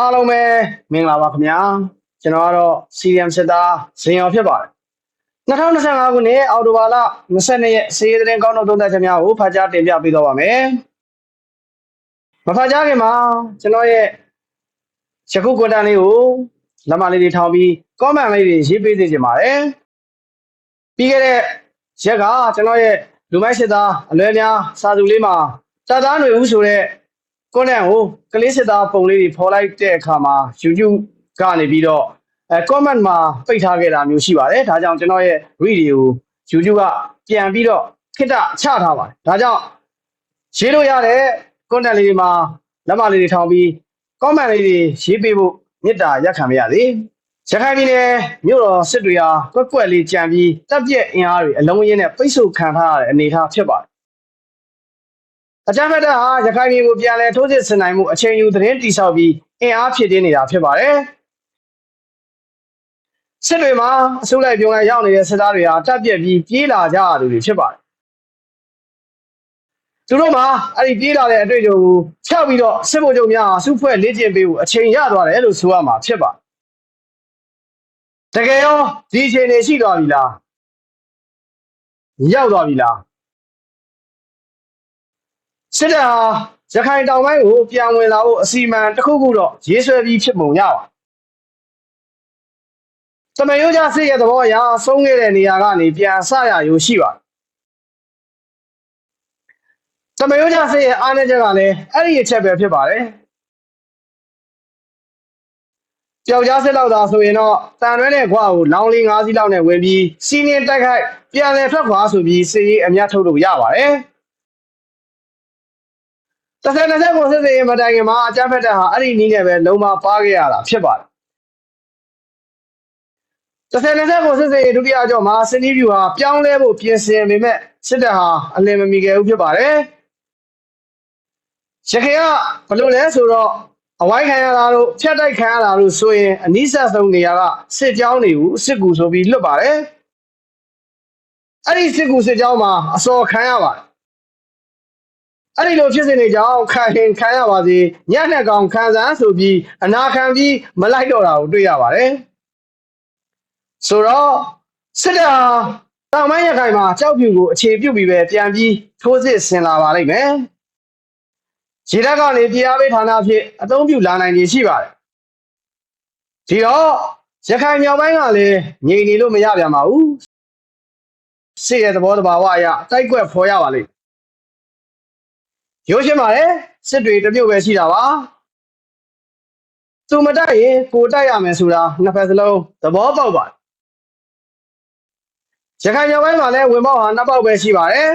အားလုံးပဲမင်္ဂလာပါခင်ဗျာကျွန်တော်ကတော့ CDM စစ်သားဇင်ရောဖြစ်ပါတယ်2025ခုနှစ်အောက်တိုဘာလ22ရက်စီးရီးသတင်းကောင်းတော့သုံးသပ်ချက်များကိုဖတ်ကြားတင်ပြပေးတော့ပါမယ်မဖတ်ကြားခင်မှာကျွန်တော်ရဲ့ယခုကွန်တန်လေးကိုလက်မလေးတွေထောင်းပြီး comment လေးတွေရေးပေးစေချင်ပါတယ်ပြီးခဲ့တဲ့ရက်ကကျွန်တော်ရဲ့လူမိုက်စစ်သားအလွဲများစာစုလေးမှာတာသားຫນွေဦးဆိုတဲ့ ကွန်တန်ကိုကလေးစစ်သားပုံလေးတွေဖော်လိုက်တဲ့အခါမှာ YouTube ကနေပြီးတော့အဲ comment မှာပိတ်ထားခဲ့တာမျိုးရှိပါတယ်ဒါကြောင့်ကျွန်တော်ရဲ့ video ကို YouTube ကပြန်ပြီးတော့ခိတ္တချထားပါတယ်ဒါကြောင့်ရေးလို့ရတဲ့ content လေးတွေမှာလက်မလေးတွေထောင်ပြီး comment လေးတွေရေးပေးဖို့မေတ္တာရက်ခံပါရစေရခိုင်ပြည်နယ်မြို့တော်စစ်တွေဟာကွက်ကွက်လေးကြံပြီးတပ်ပြက်အင်အားတွေအလုံးအင်းနဲ့ပိတ်ဆို့ခံထားရတဲ့အနေအထားဖြစ်ပါတယ် အကြမ်းဖက်တပ်ဟာရခိုင်ပြည်ကိုပြန်လည်ထိုးစစ်ဆင်နိုင်မှုအချိန်ယူသတင်းတိဆောက်ပြီးအင်အားဖြစ်တင်းနေတာဖြစ်ပါတယ်စစ်တွေမှာအစိုးလိုက်ပြုံးလိုက်ရောက်နေတဲ့စစ်သားတွေဟာတပ်ပြက်ပြီးပြေးလာကြရသူတွေဖြစ်ပါတယ်သူတို့မှာအဲ့ဒီပြေးလာတဲ့အတွေ့အကြုံကိုချောက်ပြီးတော့စစ်ဗိုလ်ချုပ်များဟာစုဖွဲ့လေ့ကျင့်ပေးဖို့အချိန်ရသွားတယ်လို့ဆိုရမှာဖြစ်ပါတယ်တကယ်ရောဒီအချိန်နေရှိသွားပြီလားရောက်သွားပြီလား စစ်တပ်ဟာရခိုင်တောင်ပိုင်းကိုပြန်ဝင်လာဖို့အစီအမံတစ်ခုခုတော့ရေးဆွဲပြီးဖြစ်ပုံရပါ။သမယုံကြစစ်ရဲ့သဘောအရဆုံးခဲ့တဲ့နေရာကနေပြန်ဆရရိုးရှိပါ။သမယုံကြစစ်ရဲ့အားနည်းချက်ကလည်းအဲ့ဒီအချက်ပဲဖြစ်ပါတယ်။ကြောက်ကြားစစ်လောက်သာဆိုရင်တော့တန်ရွဲတဲ့ခွာကိုလောင်းလေး၅စီးလောက်နဲ့ဝင်ပြီးစီးနင်းတိုက်ခိုက်ပြန်လည်ထွက်ခွာဆိုပြီးစစ်ရေးအများထုတ်လို့ရပါတယ်။ တစ်ဆယ်နှစ်ဆက်ကိုစစ်စေးမတိုင်ခင်မှာအကြမ်းဖက်တပ်ဟာအဲ့ဒီနီးနဲ့ပဲလုံးမပါခဲ့ရတာဖြစ်ပါတယ်။တစ်ဆယ်နှစ်ဆက်ကိုစစ်စေးဒုတိယကြော့မှာစနီးဗျူဟာပြောင်းလဲဖို့ပြင်ဆင်ပေမဲ့စစ်တပ်ဟာအလင်းမမီခဲ့ဘူးဖြစ်ပါတယ်။ရခိုင်ကဘလို့လဲဆိုတော့အဝိုင်းခံရတာတို့ဖြတ်တိုက်ခံရတာတို့ဆိုရင်အနိစ္စဆုံးနေရာကစစ်ကြောင်းတွေကိုစစ်ကူဆိုပြီးလွတ်ပါတယ်။အဲ့ဒီစစ်ကူစစ်ကြောင်းမှာအစော်ခံရပါတယ် အဲ့ဒီလိုဖြစ်စဉ်တွေကြောင့်ခံရင်ခံရပါစေညက်နဲ့ကောင်ခံစားဆိုပြီးအနာခံပြီးမလိုက်တော့တာကိုတွေ့ရပါတယ်ဆိုတော့စစ်တပ်ဟာတောင်ပိုင်းရခိုင်မှာကြောက်ဖြူကိုအခြေပြုပြီးပဲပြန်ပြီးထိုးစစ်ဆင်လာပါလိမ့်မယ်ရေတပ်ကနေပြည်အားပေးဌာနအဖြစ်အသုံးပြုလာနိုင်ခြေရှိပါတယ်ဒီတော့ရခိုင်မြောက်ပိုင်းကလည်းငြိမ်နေလို့မရပြန်ပါဘူးစစ်ရဲ့သဘောတဘာဝအရတိုက်ကွက်ဖော်ရပါလိမ့် ရိုးရှင်းပါတယ်စစ်တွေတစ်မျိုးပဲရှိတာပါသူမတိုက်ရင်ကိုတိုက်ရမယ်ဆိုတာနှစ်ဖက်စလုံးသဘောပေါက်ပါတယ်ရခိုင်မြောက်ပိုင်းမှာလည်းဝင်ပေါက်ဟာနှစ်ပေါက်ပဲရှိပါတယ်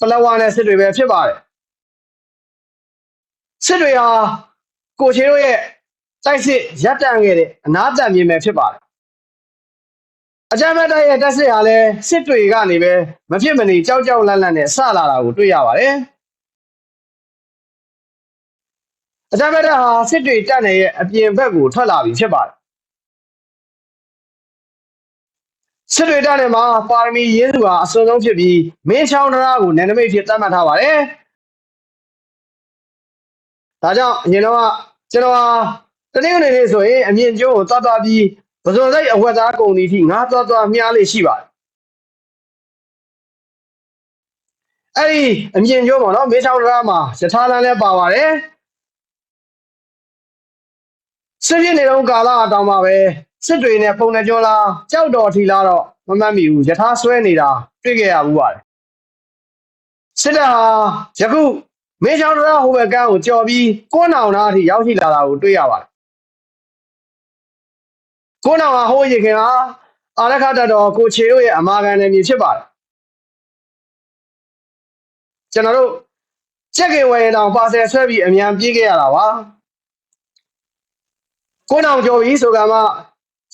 ပလဝါနဲ့စစ်တွေပဲဖြစ်ပါတယ်စစ်တွေဟာကိုချေတို့ရဲ့တိုက်စစ်ရပ်တန့်ခဲ့တဲ့အနာတန်မြင်ပဲဖြစ်ပါတယ် အကြမ်းဖက်တိုက်ရဲ့တက်စစ်ဟာလည်းစစ်တွေကနေပဲမဖြစ်မနေကြောက်ကြောက်လန့်လန့်နဲ့ဆလာတာကိုတွေ့ရပါတယ်အကြမ်းဖက်တိုက်ဟာစစ်တွေတက်နေရဲ့အပြင်ဘက်ကိုထွက်လာပြီဖြစ်ပါတယ်စစ်တွေတက်နေမှာပါရမီရင်းသူဟာအစွန်းဆုံးဖြစ်ပြီးမင်းချောင်းတရားကိုနယ်နိမိတ်ဖြစ်သတ်မှတ်ထားပါတယ်ဒါကြောင့်အရင်တော့ကကျွန်တော်ဟာတနင်္ဂနွေနေ့ဆိုရင်အမြင့်ကျိုးကိုသွားသွားပြီး ပဇွန်စိတ်အဝတ်သားကုန်ဒီထိငါသွားသွားမြားလေးရှိပါတယ်အဲ့ဒီအမြင့်ကျိုးပေါ့နော်မင်းချောင်းတရားမှာယထာလန်းလည်းပါပါတယ်စစ်ပြင်းနေတော့ကာလအတောင်မှာပဲစစ်တွေနဲ့ပုံနဲ့ကျော်လာကြောက်တော်ထီလာတော့မမှတ်မိဘူးယထာဆွဲနေတာတွေ့ခဲ့ရဘူးပါတယ်စစ်တပ်ဟာယခုမင်းချောင်းတရားဟိုဘက်ကန်းကိုကြော်ပြီးကိုးနောင်သားအထိရောက်ရှိလာတာကိုတွေ့ရပါတယ် ကိုးနောင်ဟာဟိုးရေခင်ဟာအာရခတတော်ကိုချေတို့ရဲ့အမာခံနယ်မြေဖြစ်ပါတယ်ကျွန်တော်တို့ချက်ကင်ဝယ်ရင်တော့ပါဆယ်ဆွဲပြီးအမြန်ပြေးခဲ့ရတာပါကိုးနောင်ကြော်ပြီးဆိုကမှ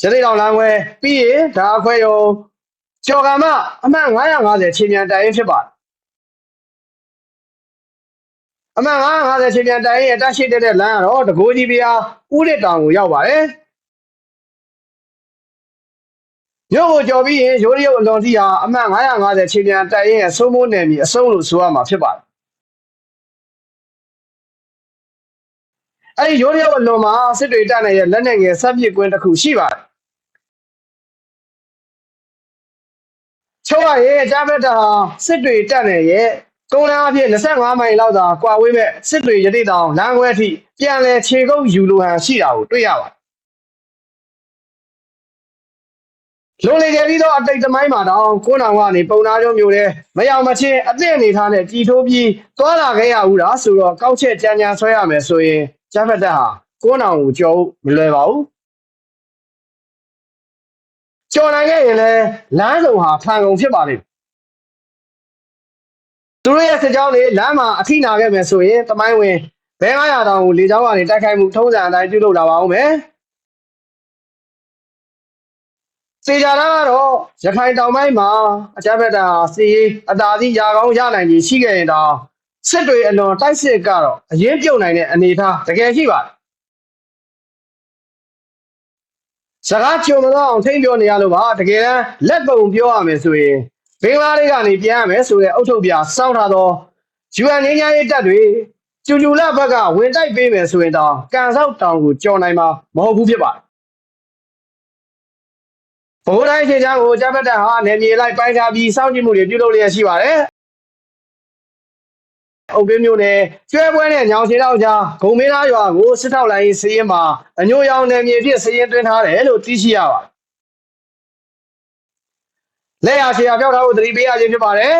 ရသေးတော်လမ်းခွဲပြီးရင်ဒါအခွဲရုံကျော်ကမှအမှန်950ချိန်မြန်တိုင်ရင်ဖြစ်ပါတယ်အမှန်950ချိန်မြန်တိုင်ရင်အတက်ရှိတဲ့လမ်းကတော့တကိုးကြီးပြားဥရစ်တောင်ကိုရောက်ပါတယ် မြို့ကိုကြော်ပြီးရင်ရိုးရုပ်အလွန်စီဟာအမှန်950ချိန်မြန်တိုင်ရင်အဆုံးမိုးနယ်မြေအဆုံးလို့ဆိုရမှာဖြစ်ပါတယ်အဲ့ဒီရိုးတယောက်အလွန်မှာစစ်တွေတက်နေတဲ့လက်နက်ငယ်ဆက်ပစ်ကွင်းတစ်ခုရှိပါတယ်ချုပ်ရရဲ့အကြမ်းဖက်တာစစ်တွေတက်နေရဲ့ကုန်းလမ်းအဖြစ်25မိုင်လောက်သာကွာဝေးမဲ့စစ်တွေရတိတောင်လမ်းခွဲအထိပြန်လဲခြေကုပ်ယူလိုဟန်ရှိတာကိုတွေ့ရပါတယ် လုံလေခဲ့ပြီးတော့အတိတ်သမိုင်းမှာတော့ကိုးနောင်ကနေပုံနာကျုံမျိုးတဲ့မယောင်မချင်းအသင့်အနေထားနဲ့ကြည်ထိုးပြီးသွားလာခဲ့ရဘူးလားဆိုတော့ကောက်ချက်ကြမ်းကြမ်းဆွဲရမယ်ဆိုရင်ကျမ်းဖတ်တက်ဟာကိုးနောင်ကိုကြောက်မလွယ်ပါဘူးကြော်နိုင်ခဲ့ရင်လည်းလမ်းစုံဟာဖန်ကုန်ဖြစ်ပါလိမ့်မယ်သူတို့ရဲ့စစ်ကြောင်းတွေလမ်းမှာအထိနာခဲ့မယ်ဆိုရင်တမိုင်းဝင်ဘဲ900တောင်ကိုလေကြောင်းကနေတိုက်ခိုက်မှုထုံးစံအတိုင်းပြုလုပ်လာပါဦးမယ် စေကြတာကတော့ရခိုင်တောင်ပိုင်းမှာအကြမ်းဖက်တာစီရေးအသာစီးရာကောင်းရနိုင်ကြီးရှိခဲ့ရင်တော့စစ်တွေအလွန်တိုက်စစ်ကတော့အရင်ပြုတ်နိုင်တဲ့အနေအထားတကယ်ရှိပါတယ်စကားကြုံမတော့အောင်ထိမ့်ပြောနေရလို့ပါတကယ်တမ်းလက်ပုံပြောရမယ်ဆိုရင်ဘင်္ဂလားဒေ့ရှ်ကနေပြန်ရမယ်ဆိုတဲ့အုတ်ထုတ်ပြစောင်းထားတော့ UN ငင်းညာရေးတပ်တွေကျူကျူလဘက်ကဝင်တိုက်ပေးမယ်ဆိုရင်တော့ကန်ဆောက်တောင်ကိုကြော်နိုင်မှာမဟုတ်ဘူးဖြစ်ပါတယ် ဘိုးတိုင်းချင်းချောင်းကိုကြပ်ပတ်တဲ့ဟာနယ်မြေလိုက်ပိုင်းခြားပြီးစောင့်ကြည့်မှုတွေပြုလုပ်လျက်ရှိပါတယ်အုပ်ပင်းမျိုးနဲ့ကျွဲပွဲနဲ့ညောင်ချေတော့ကြားဂုံမင်းသားရွာကိုစစ်ထောက်လိုင်းစီးရင်မှာအညိုရောင်နယ်မြေဖြစ်စီးရင်တွင်းထားတယ်လို့သိရှိရပါတယ်လက်ရရှေရပြောက်ထားဖို့သတိပေးရခြင်းဖြစ်ပါတယ်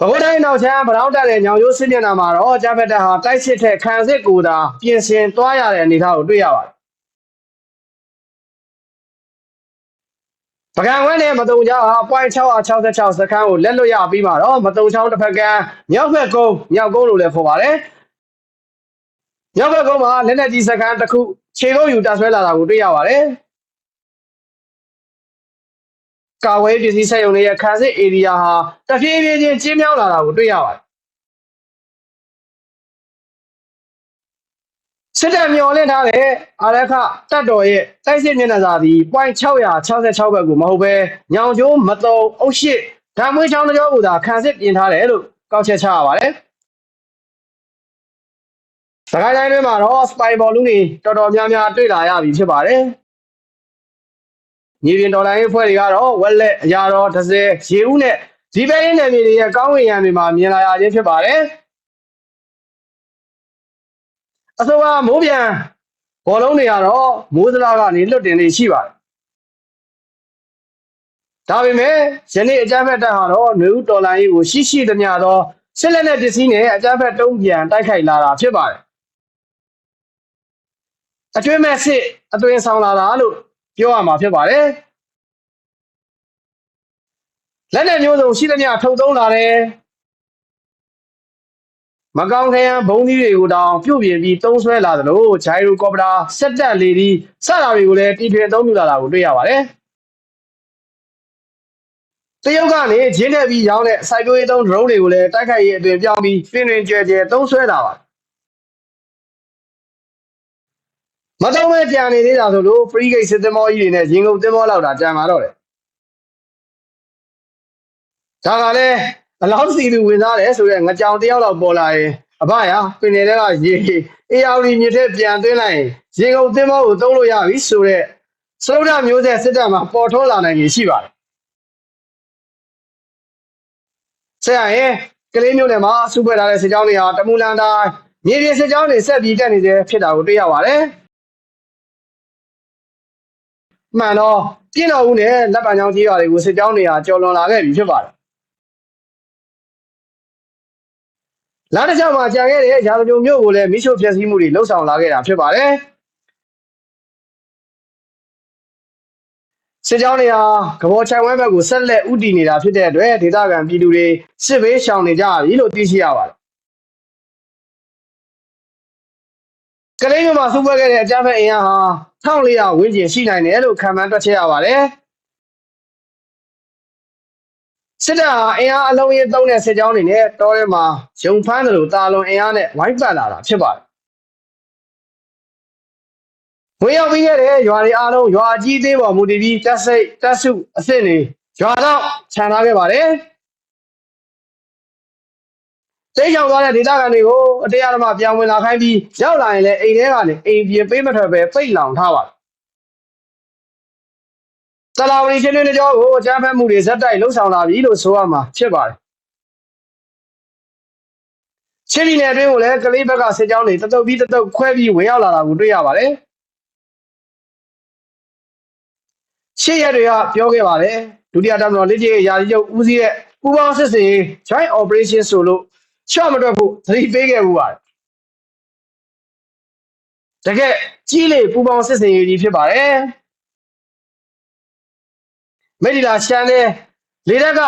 ဘဂုတိုင်းနောက်ချမ်းဗရောင်းတက်တဲ့ညောင်ရိုးစစ်မျက်နှာမှာတော့ဂျာဖက်တက်ဟာတိုက်စစ်ထက်ခံစစ်ကိုသာပြင်ဆင်သွားရတဲ့အနေအထားကိုတွေ့ရပါတယ် ပကံဝဲနဲ့မတုံချောင်းဟာ point 666စခန်းကိုလက်လွတ်ရပြီးမှတော့မတုံချောင်းတစ်ဖက်ကမြောက်ဘက်ကုန်းမြောက်ကုန်းလို့လည်းခေါ်ပါတယ်မြောက်ဘက်ကုန်းမှာလက်နက်ကြီးစခန်းတစ်ခုခြေကုပ်ယူတပ်ဆွဲလာတာကိုတွေ့ရပါတယ်ကာဝဲပစ္စည်းဆက်ရုံတွေရဲ့ခန်းစစ် area ဟာတဖြည်းဖြည်းချင်းကျင်းမြောင်းလာတာကိုတွေ့ရပါတယ် စစ်တပ်မျော်လင့်ထားတဲ့အာရခတပ်တော်ရဲ့တိုက်စစ်မျက်နှာစာသည် point 666ဘက်ကိုမဟုတ်ဘဲညောင်ကျိုးမတုံအုတ်ရှိဓာမွေးချောင်းတစ်ကြောကိုသာခံစစ်ပြင်ထားတယ်လို့ကောက်ချက်ချရပါတယ်စကိုင်းတိုင်းတွင်းမှာတော့ spy ball လူတွေတော်တော်များများတွေ့လာရပြီဖြစ်ပါတယ်ညီပြင်ဒေါ်လာရေးဖွဲ့တွေကတော့ဝက်လက်အရာတော်တစ်စဲရေဦးနဲ့ဒီပဲရင်းနယ်မြေတွေရဲ့ကောင်းဝင်ရံတွေမှာမြင်လာရခြင်းဖြစ်ပါတယ် အဆိုပါမိုးပြန်ဘောလုံးတွေကတော့မိုးစလားကနေလွတ်တင်နေရှိပါတယ်ဒါပေမဲ့ယနေ့အကြမ်းဖက်တပ်ဟာတော့နှွေဦးတော်လိုင်းကိုရှိရှိသမျှသောစစ်လက်နက်ပစ္စည်းနဲ့အကြမ်းဖက်တုံးပြန်တိုက်ခိုက်လာတာဖြစ်ပါတယ်အကျွေးမဲ့စစ်အသွင်ဆောင်လာတာလို့ပြောရမှာဖြစ်ပါတယ်လက်နက်မျိုးစုံရှိသမျှထုတ်သုံးလာတယ် မကောင်းခရံဘုံသီးတွေကိုတောင်ပြုတ်ပြင်ပြီးသုံးဆွဲလာသလိုဂျိုင်ရိုကော်ပတာစက်တက်လေဒီစတာတွေကိုလည်းတီထွင်အသုံးပြုလာတာကိုတွေ့ရပါတယ်တရုတ်ကနေဂျင်းနဲ့ပြီးရောင်းတဲ့စိုက်ပျိုးရေးသုံး drone တွေကိုလည်းတိုက်ခိုက်ရေးအတွင်ပြောင်းပြီးဖင်တွင်ကျဲကျဲသုံးဆွဲလာပါတယ်မတော်မဲ့ကြံနေသေးတာဆိုလို့ free gate စစ်သမောကြီးတွေနဲ့ရင်ကုန်သင်္ဘောလောက်တာကြံมาတော့တယ်ဒါကလည်း အလောင်းစီလူဝင်သားတယ်ဆိုတော့ငကြောင်တယောက်လောက်ပေါ်လာရင်အဖရပင်နေတဲ့ကရေအေယာဝတီမြစ်ထဲပြန်သွင်းလိုက်ရင်ရင်ကုန်သင်္ဘောကိုသုံးလို့ရပြီဆိုတော့စရုဒ္ဓမျိုးဆက်စစ်တပ်မှာပေါ်ထွန်းလာနိုင်ကြီးရှိပါတယ်ဆရာရဲ့ကလေးမျိုးနယ်မှာစုဖွဲ့ထားတဲ့စစ်ကြောင်းတွေဟာတမူလန်တိုင်းမြေပြင်စစ်ကြောင်းတွေဆက်ပြီးတက်နေသေးဖြစ်တာကိုတွေ့ရပါတယ်မှန်တော့ပြင်းတော်ဦးနဲ့လက်ပံချောင်းကြီးရွာတွေကိုစစ်ကြောင်းတွေဟာကြော်လွန်လာခဲ့ပြီဖြစ်ပါတယ် လာတစ်ချောင်းမှာကြာခဲ့တဲ့ရာဇဂုံမြို့ကိုလည်းမိရှုဖျက်ဆီးမှုတွေလှုပ်ဆောင်လာခဲ့တာဖြစ်ပါတယ်စစ်ကြောင်းတွေဟာကဘောချိုင်ဝဲဘက်ကိုဆက်လက်ဥတီနေတာဖြစ်တဲ့အတွက်ဒေသခံပြည်သူတွေစစ်ဘေးရှောင်နေကြပြီလို့သိရှိရပါတယ်ကလေးမျိုးမှာစုပွဲခဲ့တဲ့အကြမ်းဖက်အင်အားဟာ1400ဝန်းကျင်ရှိနိုင်တယ်လို့ခန့်မှန်းတွက်ချက်ရပါတယ် စစ်တပ်ဟာအင်အားအလုံးကြီးသုံးတဲ့စစ်ကြောင်းတွေနဲ့တောထဲမှာရုံဖမ်းတယ်လို့တာလွန်အင်အားနဲ့ဝိုင်းပတ်လာတာဖြစ်ပါတယ်ဝင်ရောက်ပြီးခဲ့တဲ့ရွာတွေအားလုံးရွာကြီးသေးပေါ်မူတည်ပြီးတက်စိတ်တက်စုအစ်စ်တွေရွာတော့ခြံထားခဲ့ပါတယ်တိတ်ချောင်သွားတဲ့ဒေသခံတွေကိုအတရားဓမ္မပြောင်းဝင်လာခိုင်းပြီးရောက်လာရင်လည်းအိမ်ထဲကနေအိမ်ပြင်ပေးမထွက်ပဲပိတ်လောင်ထားပါတယ် တလာဝရီချင်းတွေကြောကိုအကြမ်းဖက်မှုတွေဇက်တိုက်လှုပ်ဆောင်လာပြီလို့ဆိုရမှာဖြစ်ပါတယ်ချင်းပြည်နယ်အတွင်းကိုလည်းကလေးဘက်ကစစ်ကြောင်းတွေတတုပ်ပြီးတတုပ်ခွဲပြီးဝင်ရောက်လာတာကိုတွေ့ရပါတယ်ရှေ့ရက်တွေကပြောခဲ့ပါတယ်ဒုတိယတပ်မတော်လက်ကျရာကြီးချုပ်ဦးစီးတဲ့ပူးပေါင်းစစ်စင်ရေး joint operation ဆိုလို့ချော့မတွက်ဖို့သတိပေးခဲ့မှုပါတယ်တကယ်ကြီးလေပူပေါင်းစစ်စင်ရေးကြီးဖြစ်ပါတယ် မိဒီလာရှမ်းတဲ့လေတက်က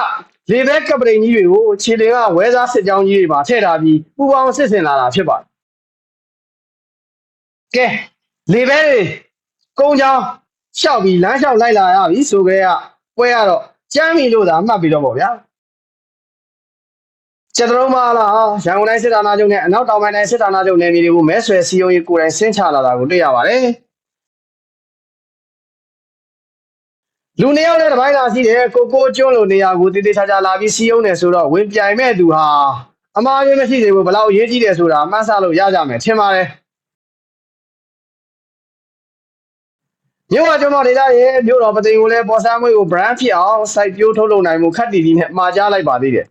လေဘက်ကပရိန်ကြီးတွေကိုခြေလင်ကဝဲစားစစ်ကြောင်းကြီးတွေမှာထည့်ထားပြီးပူပေါင်းစစ်စင်လာတာဖြစ်ပါတယ်ကဲလေဘဲတွေကုန်းချောင်းရှောက်ပြီးလမ်းလျှောက်လိုက်လာရပြီဆိုကြရပွဲရတော့ကြမ်းပြီလို့သာမှတ်ပြီးတော့ပေါ့ဗျာကျက်တုံးမလားရန်ကုန်တိုင်းစစ်ဌာနချုပ်နဲ့အနောက်တောင်ပိုင်းတိုင်းစစ်ဌာနချုပ်နယ်မြေတွေကိုမဲဆွယ်စီယုံရေးကိုယ်တိုင်ဆင်းချလာတာကိုတွေ့ရပါတယ် လူနှစ်ယောက်နဲ့တစ်ပိုင်းသာရှိတယ်ကိုကိုကျွန်းလိုနေရာကိုတည်တည်ချာချာလာပြီးစီယုံနေဆိုတော့ဝင်ပြိုင်မဲ့သူဟာအမှားရင်းမရှိသေးဘူးဘလောက်အရေးကြီးတယ်ဆိုတာမှတ်ဆလို့ရကြမယ်ထင်ပါတယ်မြို့ဝကျွန်တော်ဒေသရဲ့မြို့တော်ပသိမ်ကိုလည်းပေါ်ဆန်းမွေးကို brand ဖြစ်အောင်စိုက်ပျိုးထုတ်လုပ်နိုင်မှုခက်တီတီနဲ့မှာကြားလိုက်ပါသေးတယ်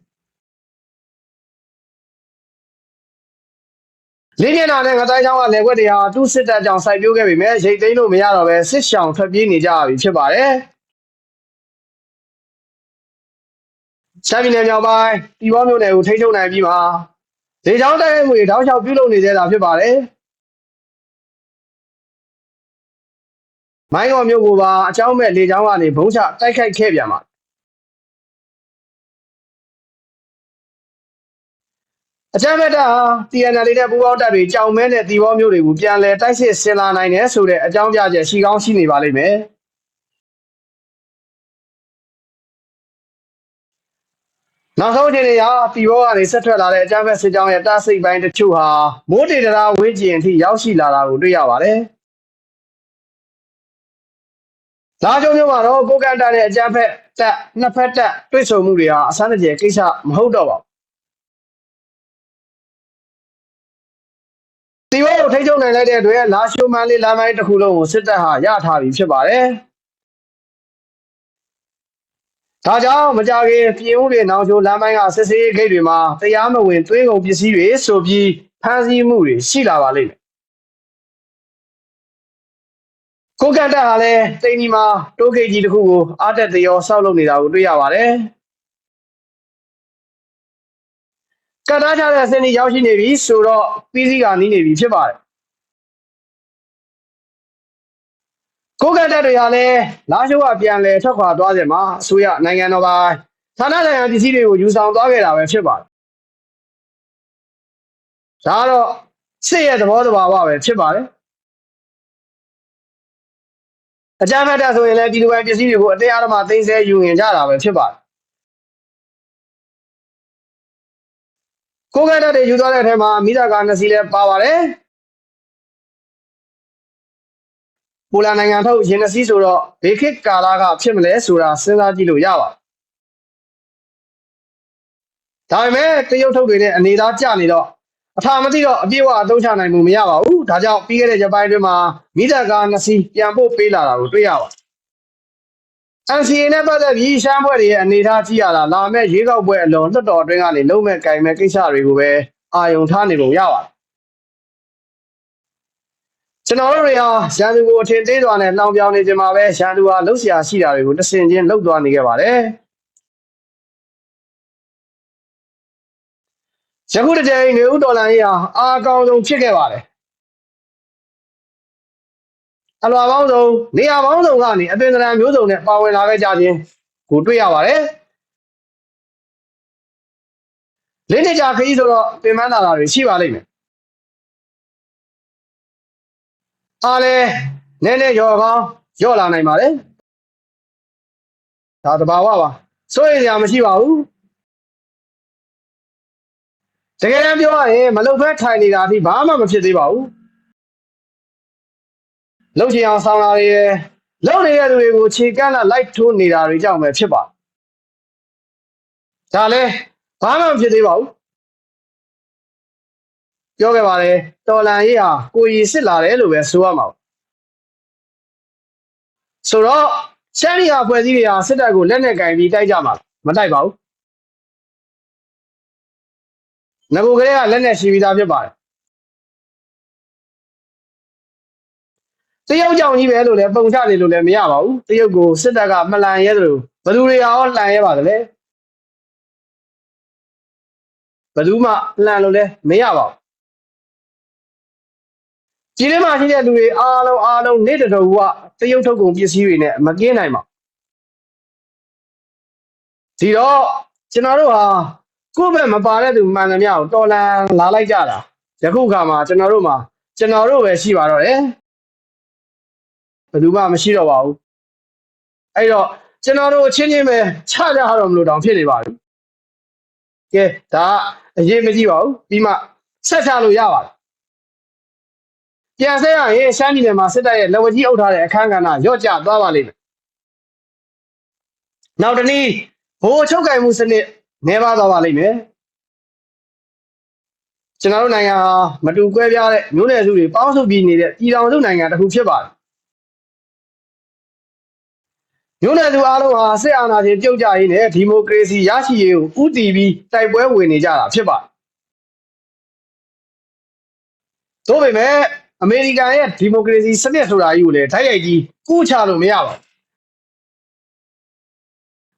လင်းမျက်နှာနဲ့ငတိုင်းချောင်းကလည်းခွက်တွေဟာသူ့စစ်တပ်ကြောင့်စိုက်ပျိုးခဲ့ပြီမဲ့ရိတ်သိမ်းလို့မရတော့ပဲစစ်ရှောင်ထွက်ပြေးနေကြရပြီဖြစ်ပါတယ် ရှမ်းပြည်နယ်မြောက်ပိုင်းပြည်ပေါ်မြို့နယ်ကိုထိန်းချုပ်နိုင်ပြီးမှလေချောင်းတိုက်ရိုက်မှုတွေတောက်လျှောက်ပြုလုပ်နေသေးတာဖြစ်ပါတယ်မိုင်းတော်မြို့ကိုပါအကြောင်းမဲ့လေချောင်းကနေဘုံချတိုက်ခိုက်ခဲ့ပြန်ပါအကြမ်းဖက်တာဟာ TNL နဲ့ပူးပေါင်းတပ်တွေကြောင်မဲနဲ့တီဘောမျိုးတွေကိုပြန်လဲတိုက်စစ်ဆင်လာနိုင်တယ်ဆိုတဲ့အကြောင်းပြချက်ရှိကောင်းရှိနေပါလိမ့်မယ် နောက်ဆုံးချိန်တွေဟာတီဘောကနေဆက်ထွက်လာတဲ့အကြမ်းဖက်စစ်ကြောင်းရဲ့တားစိတ်ပိုင်းတချို့ဟာမိုးတေတရာဝင်းကျင်အထိရောက်ရှိလာတာကိုတွေ့ရပါတယ်လာကြုံမျိုးမှာတော့ကိုကန်တာနဲ့အကြမ်းဖက်တပ်နှစ်ဖက်တပ်တွေ့ဆုံမှုတွေဟာအဆန်းတကျကိစ္စမဟုတ်တော့ပါဘူးတီဝဲကိုထိန်းချုပ်နိုင်လိုက်တဲ့အတွက်လာရှိုမန်လေးလမ်းမိုင်းတစ်ခုလုံးကိုစစ်တပ်ဟာရထားပြီဖြစ်ပါတယ်။ ဒါကြောင့်မကြခင်ပြည်ဦးတွေနောင်ချိုလမ်းမိုင်းကစစ်စေးဂိတ်တွေမှာတရားမဝင်သွင်းကုန်ပစ္စည်းတွေဆိုပြီးဖမ်းဆီးမှုတွေရှိလာပါလိမ့်မယ်။ကိုကတ်တက်ဟာလည်းတိန်ဒီမှာတိုးဂိတ်ကြီးတစ်ခုကိုအားတက်တရောဆောက်လုပ်နေတာကိုတွေ့ရပါတယ်။ကတ်သားချတဲ့အဆင့်ကြီးရောက်ရှိနေပြီဆိုတော့ပြီးစီးကနီးနေပြီဖြစ်ပါတယ် ကိုကတ်တက်တွေဟာလည်းလာရှိုးကပြန်လဲထွက်ခွာသွားတယ်မှာအစိုးရနိုင်ငံတော်ပိုင်းဌာနဆိုင်ရာပစ္စည်းတွေကိုယူဆောင်သွားခဲ့တာပဲဖြစ်ပါတယ်ဒါကတော့စစ်ရဲ့သဘောတဘာဝပဲဖြစ်ပါတယ်အကြမ်းဖက်တဲ့ဆိုရင်လည်းဒီလိုပဲပစ္စည်းတွေကိုအတရားဓမ္မသိမ်းဆဲယူရင်ကြတာပဲဖြစ်ပါတယ်ကိုကတ်တက်တွေယူသွားတဲ့အထက်မှာမိသားကားနှစ်စီးလည်းပါပါတယ် ပိုလန်နိုင်ငံထုတ်ရင်နှစ်စီးဆိုတော့ဘေခစ်ကာလာကဖြစ်မလဲဆိုတာစဉ်းစားကြည့်လို့ရပါဒါပေမဲ့တရုတ်ထုတ်တွေနဲ့အနေသားကျနေတော့အထာမသိတော့အပြည့်အဝအသုံးချနိုင်မှုမရပါဘူးဒါကြောင့်ပြီးခဲ့တဲ့ရက်ပိုင်းအတွင်းမှာမိသားကားနှစ်စီးပြန်ပို့ပေးလာတာကိုတွေ့ရပါ NCA နဲ့ပတ်သက်ပြီးရှမ်းဘွဲ့တွေရဲ့အနေအထားကြည့်ရတာလာမဲ့ရွေးကောက်ပွဲအလွန်လွတ်တော်အတွင်းကနေလုံးမဲ့ကင်မဲ့ကိစ္စတွေကိုပဲအာယုံထားနေပုံရပါတယ် ကျွန်တော်တို့တွေဟာရန်သူကိုအထင်သေးစွာနဲ့နှောင်ပြောင်နေကြမှာပဲရန်သူဟာလှုပ်ရှားရှိတာတွေကိုတဆင်ချင်းလှုပ်သွားနေခဲ့ပါတယ်ယခုတစ်ချိန်နေဦးဒေါ်လာကြီးဟာအာအကောင်းဆုံးဖြစ်ခဲ့ပါတယ်အလွာပေါင်းစုံနေရာပေါင်းစုံကနေအပင်သဏ္ဍာန်မျိုးစုံနဲ့ပါဝင်လာခဲ့ကြခြင်းကိုတွေ့ရပါတယ်လင်းနေကြခရီးဆိုတော့ပင်ပန်းလာတာတွေရှိပါလိမ့်မယ် အားလဲနည်းနည်းရော်ကောင်းရော့လာနိုင်ပါတယ်ဒါတဘာဝပါစိုးရိမ်စရာမရှိပါဘူးတကယ်တမ်းပြောရရင်မလုံဖက်ထိုင်နေတာအထိဘာမှမဖြစ်သေးပါဘူးလုံချင်အောင်ဆောင်လာရယ်လုံနေတဲ့သူတွေကိုခြေကန့်လာလိုက်ထိုးနေတာတွေကြောင့်ပဲဖြစ်ပါဒါလဲဘာမှမဖြစ်သေးပါဘူး ပြောခဲ့ပါတယ်တော်လန်ရေးဟာကိုရီစစ်လာတယ်လို့ပဲဆိုရမှာပါဆိုတော့ရှမ်းပြည်ဟာဖွဲ့စည်းတွေဟာစစ်တပ်ကိုလက်နက်ကင်ပြီးတိုက်ကြမှာမတိုက်ပါဘူးငကိုကလေးကလက်နက်ရှိပြီးသားဖြစ်ပါတယ်တရုတ်ကြောင့်ကြီးပဲလို့လည်းပုံချနေလို့လည်းမရပါဘူးတရုတ်ကိုစစ်တပ်ကမလန်ရဲသလိုဘယ်သူတွေရောလှန်ရဲပါသလဲဘယ်သူမှလှန်လို့လည်းမရပါဘူး ကြီးထဲမှာရှိတဲ့လူတွေအားလုံးအားလုံးနေတတော်ကတရုတ်ထုတ်ကုန်ပစ္စည်းတွေနဲ့မကင်းနိုင်ပါဒီတော့ကျွန်တော်တို့ဟာကိုယ့်ဘက်မပါတဲ့သူမှန်သမျှကိုတော်လန်လာလိုက်ကြတာယခုခါမှာကျွန်တော်တို့မှာကျွန်တော်တို့ပဲရှိပါတော့တယ်ဘယ်သူမှမရှိတော့ပါဘူးအဲ့တော့ကျွန်တော်တို့အချင်းချင်းပဲခြားကြရတော့မလို့တောင်ဖြစ်နေပါပြီကဲဒါအရေးမကြီးပါဘူးပြီးမှဆက်ချလို့ရပါတယ် ပြန်ဆက်ရရင်ရှမ်းပြည်နယ်မှာစစ်တပ်ရဲ့လက်ဝကြီးအုပ်ထားတဲ့အခန်းကဏ္ဍရော့ကျသွားပါလိမ့်မယ်နောက်တစ်နည်းဘိုးချုပ်ကင်မှုစနစ်နေပါသွားပါလိမ့်မယ်ကျွန်တော်တို့နိုင်ငံဟာမတူကွဲပြားတဲ့မျိုးနွယ်စုတွေပေါင်းစုပြီးနေတဲ့ပြည်ထောင်စုနိုင်ငံတစ်ခုဖြစ်ပါတယ်မျိုးနွယ်စုအားလုံးဟာစစ်အာဏာရှင်ပြုတ်ကြရေးနဲ့ဒီမိုကရေစီရရှိရေးကိုဥတီပြီးတိုက်ပွဲဝင်နေကြတာဖြစ်ပါတယ်သို့ပေမဲ့ အမေရိကန်ရဲ့ဒီမိုကရေစီစနစ်ဆိုတာကြီးကိုလည်းထိုက်ရိုက်ကြီးကူးချလို့မရပါဘူး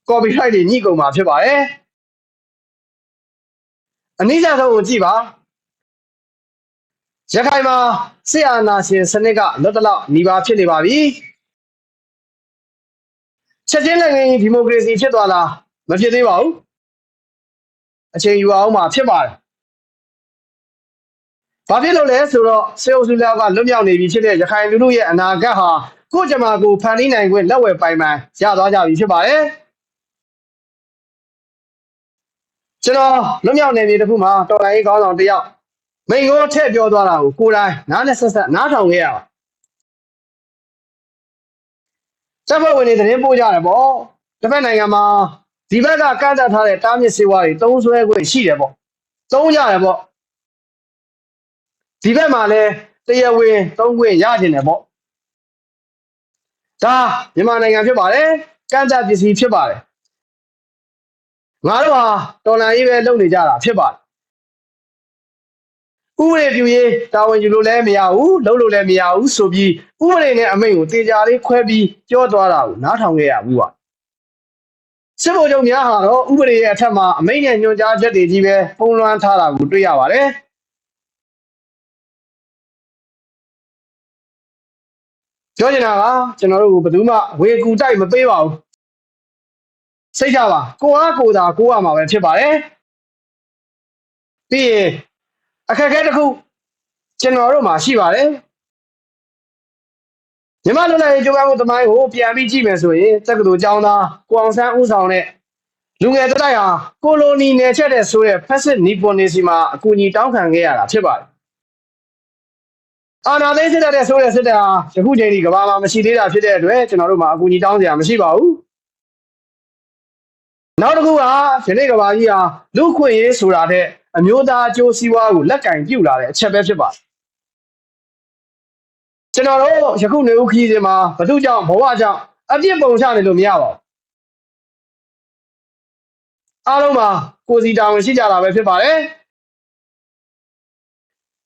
ကော်ပီရိုက်တွေညှိကုန်မှာဖြစ်ပါတယ်အနည်းဆုံးကိုကြည့်ပါရခိုင်မှာစစ်အာဏာရှင်စနစ်ကလွတ်တလောက်နှီးပါဖြစ်နေပါပြီချက်ချင်းနိုင်ငံကြီးဒီမိုကရေစီဖြစ်သွားလားမဖြစ်သေးပါဘူးအချိန်ယူအောင်မှာဖြစ်ပါတယ် ဘာဖြစ်လို့လဲဆိုတော့စေအုပ်စုလောက်ကလွတ်မြောက်နေပြီဖြစ်တဲ့ရခိုင်လူထုရဲ့အနာဂတ်ဟာကိုယ့်ကြမှာကိုဖန်တီးနိုင်ခွင့်လက်ဝယ်ပိုင်ပိုင်ရသွားကြပြီဖြစ်ပါတယ်ကျွန်တော်လွတ်မြောက်နေပြီတခုမှာတော်လိုင်းကောင်းဆောင်တယောက်မိန်ကိုထည့်ပြောသွားတာကိုကိုယ်တိုင်နားနဲ့ဆက်ဆက်နားထောင်ခဲ့ရပါတပ်ဖွဲ့ဝင်တွေသတင်းပို့ကြတယ်ပေါ့တစ်ဖက်နိုင်ငံမှာဒီဘက်ကကန့်သက်ထားတဲ့တားမြစ်စေဝါတွေတုံးဆွဲခွင့်ရှိတယ်ပေါ့တုံးကြတယ်ပေါ့ ဒီဘက်မှာလည်းတရားဝင်သုံးခွင့်ရကျင်တယ်ပေါ့ဒါမြန်မာနိုင်ငံဖြစ်ပါတယ်ကန့်သက်ပစ္စည်းဖြစ်ပါတယ်ငါတို့ဟာတော်လန်ရေးပဲလုပ်နေကြတာဖြစ်ပါတယ်ဥပဒေပြုရေးတာဝန်ယူလို့လည်းမရဘူးလုပ်လို့လည်းမရဘူးဆိုပြီးဥပဒေနဲ့အမိန့်ကိုတေချာလေးခွဲပြီးပြောသွားတာကိုနားထောင်ခဲ့ရဘူးပါစစ်ဗိုလ်ချုပ်များဟာတော့ဥပဒေရဲ့အထက်မှာအမိန့်နဲ့ညွှန်ကြားချက်တွေကြီးပဲပုံလွှမ်းထားတာကိုတွေ့ရပါတယ် ပြောချင်တာကကျွန်တော်တို့ကဘယ်သူမှဝေကူတိုက်မပေးပါဘူးစိတ်ချပါကိုအားကိုသာကိုရမှာပဲဖြစ်ပါတယ်ပြီးရင်အခက်အခဲတစ်ခုကျွန်တော်တို့မှာရှိပါတယ်မြမလွတ်လပ်ရေးကြိုးပမ်းမှုတမိုင်းကိုပြန်ပြီးကြည့်မယ်ဆိုရင်တက္ကသိုလ်ကျောင်းသားကိုအောင်ဆန်းဦးဆောင်တဲ့လူငယ်တစ်တိုက်ဟာကိုလိုနီနယ်ချက်တဲ့ဆိုတဲ့ passive nipponism မှာအကူအညီတောင်းခံခဲ့ရတာဖြစ်ပါတယ် အာနာသိစစ်တဲ့ဆိုတဲ့စစ်တပ်ဟာယခုချိန်ထိကမ္ဘာမှာမရှိသေးတာဖြစ်တဲ့အတွက်ကျွန်တော်တို့မှာအကူအညီတောင်းစရာမရှိပါဘူးနောက်တစ်ခုကယနေ့ကမ္ဘာကြီးဟာလူခွင့်ရေးဆိုတာတဲ့အမျိုးသားအကျိုးစီးပွားကိုလက်ကင်ပြုလာတဲ့အချက်ပဲဖြစ်ပါတယ်ကျွန်တော်တို့ယခုနေဦးခီးစဉ်မှာဘသူကြောင့်ဘဝကြောင့်အပြစ်ပုံချနေလို့မရပါဘူးအားလုံးမှာကိုစီတာဝန်ရှိကြတာပဲဖြစ်ပါတယ်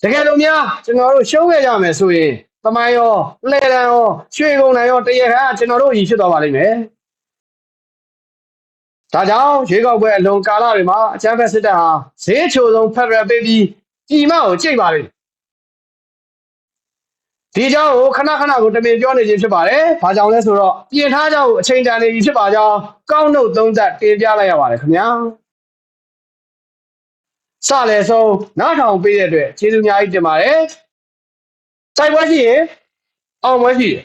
တကယ်လို့များကျွန်တော်တို့ရှုံးခဲ့ကြမယ်ဆိုရင်တမိုင်းရောလှဲတန်းရောရွှေကုန်တန်းရောတရခါကျွန်တော်တို့အရင်ဖြစ်သွားပါလိမ့်မယ်ဒါကြောင့်ရွေးကောက်ပွဲအလွန်ကာလတွေမှာအချမ်းဖက်စစ်တပ်ဟာဈေးချိုဆုံးဖက်ဒရယ်ပေးပြီးပြည်မကိုကြိတ်ပါလိမ့်ဒီအကြောင်းကိုခဏခဏကိုတမင်ပြောနေခြင်းဖြစ်ပါတယ်။ဘာကြောင့်လဲဆိုတော့ပြင်ထားကြောင့်အချိန်တန်နေပြီဖြစ်ပါကြောင်းကောင်းနှုတ်သုံးသက်တင်ပြလိုက်ရပါတယ်ခင်ဗျာ။ စလည်းဆုံးနားထောင်ပေးတဲ့အတွက်ကျေးဇူးအများကြီးတင်ပါတယ်။စိုက်ပွဲရှိရင်အောင်ပွဲရှိတယ်